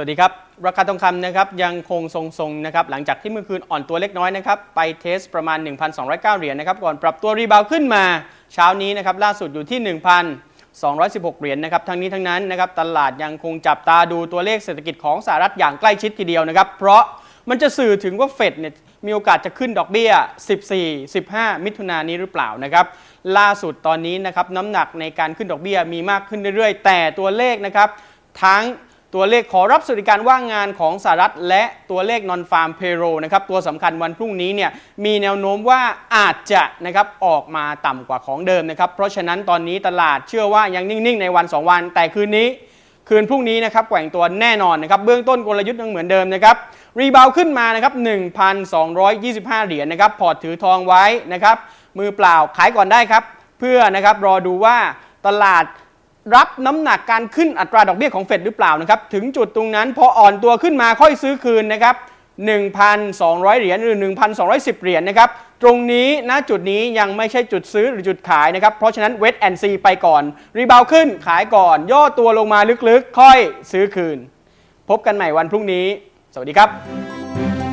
สวัสดีครับ ราคาทองคำนะครับยังคงทรงๆนะครับหลังจากที่เมื่อคืนอ่อนตัวเล็กน้อยนะครับไปเทสประมาณ 1,209 เหรียญนะครับก่อนปรับตัวรีบาวขึ้นมา เช้านี้นะครับล่าสุดอยู่ที่ 1,216 เหรียญนะครับทั้งนี้ทั้งนั้นนะครับตลาดยังคงจับตาดูตัวเลขเศรษฐกิจของสหรัฐอย่างใกล้ชิดทีเดียวนะครับเพราะมันจะสื่อถึงว่าเฟดเนี่ยมีโอกาสจะขึ้นดอกเบี้ย 14 15 มิถุนายนนี้หรือเปล่านะครับล่าสุดตอนนี้นะครับน้ำหนักในการขึ้นดอกเบี้ยมีมากขึ้นเรื่อยๆ แต่ตัวเลขนะครับทั้ง ตัวเลขขอรับสวัสดิการว่างงานของสหรัฐ และตัวเลข non farm payroll นะครับตัวสำคัญวันพรุ่งนี้เนี่ยมีแนวโน้มว่าอาจจะนะครับออกมาต่ำกว่าของเดิมนะครับเพราะฉะนั้นตอนนี้ตลาดเชื่อว่ายังนิ่ง ๆ ในวัน 2 วัน แต่คืนนี้ คืนพรุ่งนี้นะครับแกว่งตัวแน่นอนนะครับเบื้องต้นกลยุทธ์ยังเหมือนเดิมนะครับรีบาวขึ้นมานะครับ1,225 เหรียญนะครับพอร์ตถือทองไว้นะครับมือเปล่าขายก่อนได้ครับเพื่อนะครับรอดูว่าตลาด รับน้ำหนักการขึ้นอัตราดอกเบี้ยของเฟดหรือเปล่านะครับถึงจุดตรงนั้นพออ่อนตัวขึ้นมาค่อยซื้อคืนนะครับ1,200 เหรียญหรือ 1,210 เหรียญนะครับตรงนี้ณจุดนี้ยังไม่ใช่จุดซื้อหรือจุดขายนะครับเพราะฉะนั้นเวทแอนซีไปก่อน รีบาวขึ้นขายก่อน ย่อตัวลงมาลึกๆ ค่อยซื้อคืน พบกันใหม่วันพรุ่งนี้ สวัสดีครับ